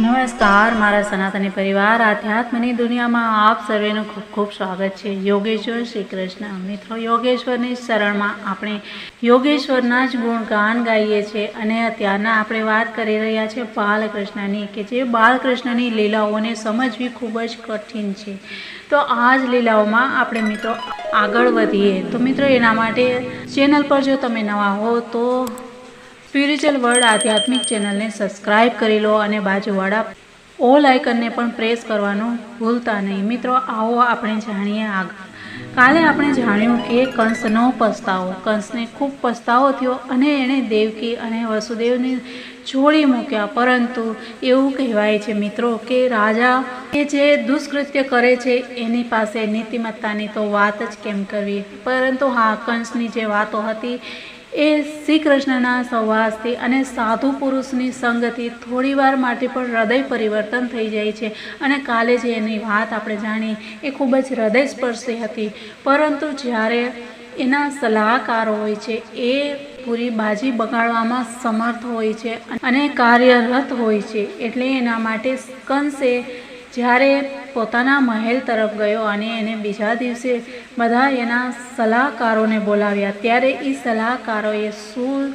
નમસ્કાર, મારા સનાતની પરિવાર, આધ્યાત્મની દુનિયામાં આપ સર્વેનું ખૂબ ખૂબ સ્વાગત છે. યોગેશ્વર શ્રી કૃષ્ણ મિત્રો, યોગેશ્વરની શરણમાં આપણે યોગેશ્વરના જ ગુણગાન ગાઈએ છીએ અને અત્યારના આપણે વાત કરી રહ્યા છીએ બાલકૃષ્ણની કે જે બાલકૃષ્ણની લીલાઓને સમજવી ખૂબ જ કઠિન છે. તો આ જ લીલાઓમાં આપણે મિત્રો આગળ વધીએ. તો મિત્રો, એના માટે ચેનલ પર જો તમે નવા હો તો સ્પિરિચ્યુઅલ વર્લ્ડ આધ્યાત્મિક ચેનલને સબસ્ક્રાઇબ કરી લો અને બાજુવાળા ઓલ આઇકનને પણ પ્રેસ કરવાનું ભૂલતા નહીં. મિત્રો, આવો આપણે જાણીએ આગળ કાલે આપણે જાણ્યું કે કંસનો પસ્તાવો. કંસને ખૂબ પસ્તાવો થયો અને એણે દેવકી અને વસુદેવને છોડી મૂક્યા. પરંતુ એવું કહેવાય છે, મિત્રો, કે રાજા કે જે દુષ્કૃત્ય કરે છે, એની પાસે નીતિમત્તાની તો વાત જ કેમ કરવી? પરંતુ હા, કંસની જે વાતો હતી એ શ્રી કૃષ્ણના સહવાસથી અને સાધુ પુરુષની સંગથી થોડીવાર માટે પણ હૃદય પરિવર્તન થઈ જાય છે. અને કાલે જે એની વાત આપણે જાણી એ ખૂબ જ હૃદયસ્પર્શી હતી. પરંતુ જ્યારે એના સલાહકારો હોય છે, એ પૂરી બાજી બગાડવામાં સમર્થ હોય છે અને કાર્યરત હોય છે, એટલે એના માટે કંસે જ્યારે પોતાના મહેલ તરફ ગયો અને એને બીજા દિવસે બધા એના સલાહકારોને બોલાવ્યા. ત્યારે એ સલાહકારોએ શું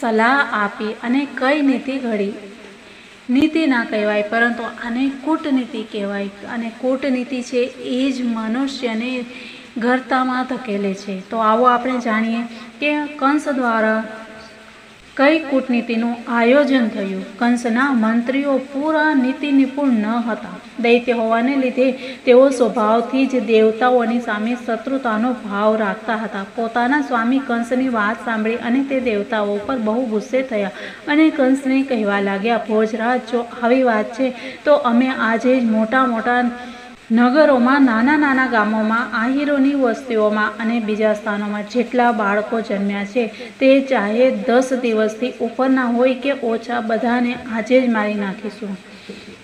સલાહ આપી અને કઈ નીતિ ઘડી? નીતિ ના કહેવાય, પરંતુ આને કૂટનીતિ કહેવાય. અને કૂટનીતિ છે એ જ મનુષ્યને ઘરતામાં ધકેલે છે. તો આવો આપણે જાણીએ કે કંસ દ્વારા કઈ કૂટનીતિનું આયોજન થયું? કંસના મંત્રીઓ પૂરા નીતિ નિપુણ ન હતા. દૈત્ય હોવાને લીધે તેઓ સ્વભાવથી જ દેવતાઓની સામે શત્રુતાનો ભાવ રાખતા હતા. પોતાના સ્વામી કંસની વાત સાંભળી અને તે દેવતાઓ પર બહુ ગુસ્સે થયા અને કંસને કહેવા લાગ્યા, ભોજરાજ, જો આવી વાત છે, તો અમે આજે જ મોટા મોટા નગરોમાં નાના નાના ગામોમાં, આહીરોની વસ્તીઓમાં અને બીજા સ્થાનોમાં જેટલા બાળકો જન્મ્યા છે તે ચાહે દસ દિવસથી ઉપરના હોય કે ઓછા, બધાને આજે જ મારી નાખીશું.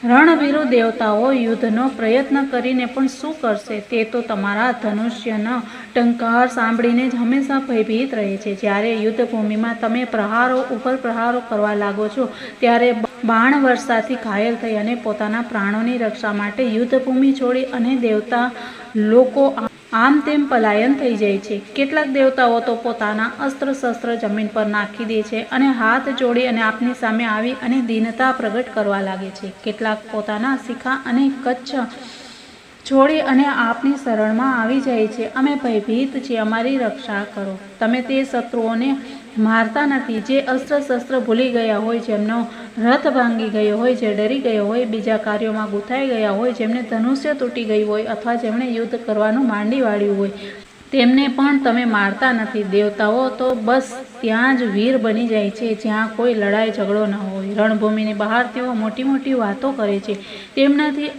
રણવીરો દેવતાઓ યુદ્ધનો પ્રયત્ન કરીને પણ શું કરશે તે તો તમારા ધનુષ્યનો ટંકાર સાંભળીને જ હંમેશા ભયભીત રહે છે. જ્યારે યુદ્ધભૂમિમાં તમે પ્રહારો, ઉપર પ્રહારો કરવા લાગો છો, ત્યારે બાણ વર્ષાથી ઘાયલ થઈ અને પોતાના પ્રાણોની રક્ષા માટે યુદ્ધભૂમિ છોડી અને દેવતા લોકો આમ તેમ પલાયન થઈ જાય છે. કેટલાક દેવતાઓ તો પોતાના અસ્ત્ર શસ્ત્ર જમીન પર નાખી દે છે અને હાથ જોડી અને આપની સામે આવી અને દીનતા પ્રગટ કરવા લાગે છે. કેટલાક પોતાના શિખા અને કચ્છ છોડી અને આપની શરણમાં આવી જાય છે. અમે ભયભીત છીએ, અમારી રક્ષા કરો. તમે તે શત્રુઓને મારતા નથી. જે અસ્ત્ર શસ્ત્ર ભૂલી ગયા હોય, જેમનો રથ ભાંગી ગયો હોય, જે ડરી ગયો હોય, બીજા કાર્યોમાં ગૂંથાઈ ગયા હોય, જેમને ધનુષ્ય તૂટી ગયું હોય અથવા જેમણે યુદ્ધ કરવાનું માંડી વાળ્યું હોય, તેમને પણ તમે મારતા નથી. દેવતાઓ તો બસ ત્યાં જ વીર બની જાય છે, જ્યાં કોઈ લડાઈ ઝઘડો ન હોય. રણભૂમિની બહાર તેઓ મોટી મોટી વાતો કરે છે. તેમનાથી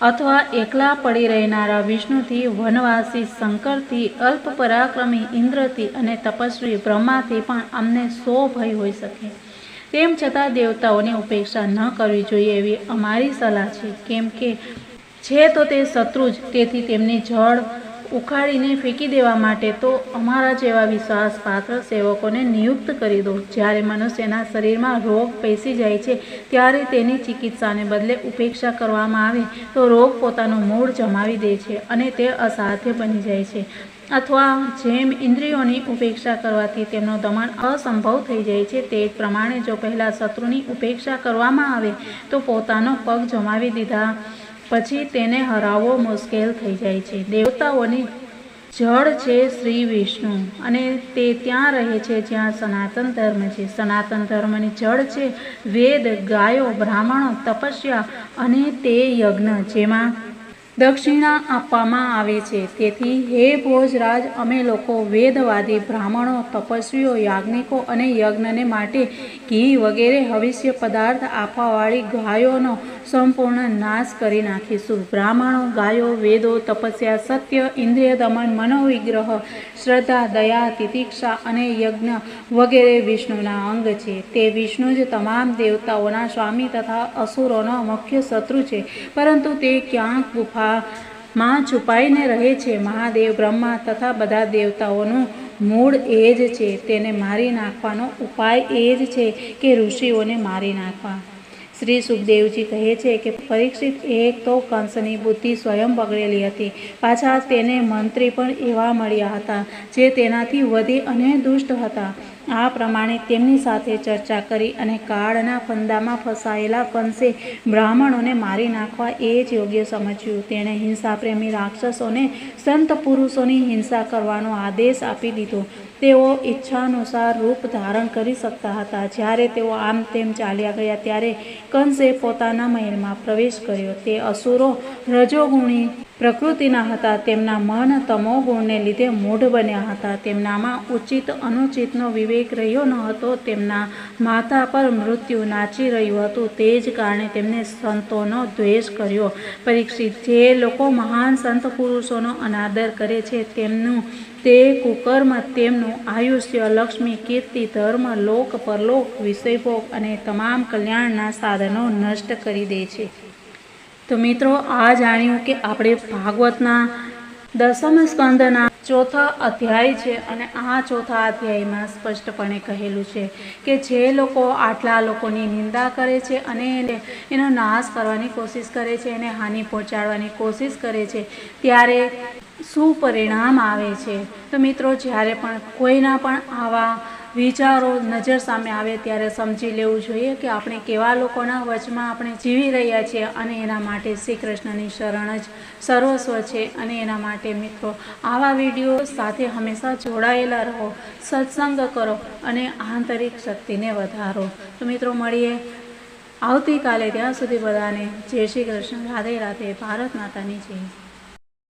અથવા એકલા પડી રહેનારા વિષ્ણુથી, વનવાસી શંકરથી અલ્પ પરાક્રમી ઇન્દ્રથી અને તપસ્વી બ્રહ્માથી પણ અમને સો ભય હોઈ શકે. તેમ છતાં દેવતાઓની ઉપેક્ષા ન કરવી જોઈએ એવી અમારી સલાહ છે. કેમ કે, છે તો તે શત્રુ જ, તેથી તેમની જળ ઉખાડીને ફેંકી દેવા માટે તો અમારા જેવા વિશ્વાસપાત્ર સેવકોને નિયુક્ત કરી દો જ્યારે મનુષ્યના શરીરમાં રોગ પેસી જાય છે, ત્યારે તેની ચિકિત્સાને બદલે ઉપેક્ષા કરવામાં આવે તો રોગ પોતાનું મૂળ જમાવી દે છે અને તે અસાધ્ય બની જાય છે. અથવા જેમ ઇન્દ્રિયોની ઉપેક્ષા કરવાથી તેમનો દમન અસંભવ થઈ જાય છે, તે પ્રમાણે જો પહેલાં શત્રુની ઉપેક્ષા કરવામાં આવે તો પોતાનો પગ જમાવી દીધા પછી તેને હરાવવો મુશ્કેલ થઈ જાય છે. દેવતાઓની જળ છે શ્રી વિષ્ણુ અને તે ત્યાં રહે છે જ્યાં સનાતન ધર્મ છે. સનાતન ધર્મની જળ છે વેદ, ગાયો, બ્રાહ્મણો, તપસ્યા અને તે યજ્ઞ, જેમાં દક્ષિણા આપવામાં આવે છે. તેથી હે ભોજરાજ, અમે લોકો વેદવાદી, બ્રાહ્મણો, તપસ્વીઓ, યાજ્ઞિકો અને યજ્ઞને માટે ઘી વગેરે, હવિષ્ય પદાર્થ આપવાવાળી ગાયોનો સંપૂર્ણ નાશ કરી નાખીશું. બ્રાહ્મણો, ગાયો, વેદો, તપસ્યા, સત્ય, ઇન્દ્રિય દમન, મનોવિગ્રહ, શ્રદ્ધા, દયા, તિતિક્ષા અને યજ્ઞ વગેરે વિષ્ણુના અંગ છે. તે વિષ્ણુ જ તમામ દેવતાઓના સ્વામી તથા અસુરોનો મુખ્ય શત્રુ છે. પરંતુ તે ક્યાંક ગુફામાં છુપાઈને રહે છે. મહાદેવ બ્રહ્મા તથા બધા દેવતાઓનું મૂળ એ જ છે. તેને મારી નાખવાનો ઉપાય એ જ છે કે ઋષિઓને મારી નાખવા. શ્રી સુખદેવજી કહે છે કે પરીક્ષિત એક તો કંસની બુદ્ધિ સ્વયં બગડેલી હતી. પાછા તેને મંત્રી પણ એવા મળ્યા હતા જે તેનાથી વધી અને દુષ્ટ હતા. આ પ્રમાણે તેમની સાથે ચર્ચા કરી અને કાળના ફંદામાં ફસાયેલા ફંસે બ્રાહ્મણોને મારી નાખવા એ જ યોગ્ય સમજ્યું. તેણે હિંસાપ્રેમી રાક્ષસોને સંત પુરુષોની હિંસા કરવાનો આદેશ આપી દીધો. તેઓ ઈચ્છાનુસાર રૂપ ધારણ કરી શકતા હતા. જ્યારે તેઓ આમ તેમ ચાલ્યા ગયા ત્યારે કંસે પોતાના મહેલમાં પ્રવેશ કર્યો. તે અસુરો રજોગુણી પ્રકૃતિના હતા, તેમના મન તમો ગુણને લીધે મૂઢ બન્યા હતા. તેમનામાં ઉચિત, અનુચિતનો વિવેક રહ્યો ન હતો. તેમના માથા પર મૃત્યુ નાચી રહ્યું હતું. તે જ કારણે તેમને સંતોનો દ્વેષ કર્યો. પરીક્ષિત, જે લોકો મહાન સંત પુરુષોનો અનાદર કરે છે, તેમનું તે કુકર્મ, તેમનું આયુષ્ય, લક્ષ્મી, કીર્તિ, ધર્મ, લોક, પરલોક, વિષયભોગ અને તમામ કલ્યાણના સાધનો નષ્ટ કરી દે છે. તો મિત્રો, આ જાણ્યું કે આપણે ભાગવતના દસમ સ્કંદના ચોથા અધ્યાય છે અને આ ચોથા અધ્યાયમાં સ્પષ્ટપણે કહેલું છે કે જે લોકો આટલા લોકોની નિંદા કરે છે અને એને એનો નાશ કરવાની કોશિશ કરે છે, એને હાનિ પહોંચાડવાની કોશિશ કરે છે, ત્યારે શું પરિણામ આવે છે? તો મિત્રો, જ્યારે પણ કોઈના પણ આવા વિચારો, નજર સામે આવે ત્યારે સમજી લેવું જોઈએ કે આપણે કેવા લોકોના વચમાં આપણે જીવી રહ્યા છીએ અને એના માટે શ્રી કૃષ્ણની શરણ જ સર્વસ્વ છે અને એના માટે મિત્રો, આવા વીડિયો સાથે હંમેશા જોડાયેલા રહો, સત્સંગ કરો અને આંતરિક શક્તિને વધારો. તો મિત્રો, મળીએ આવતીકાલે. ત્યાં સુધી બધાને જય શ્રી કૃષ્ણ. રાધે રાધે. ભારત માતાની જય.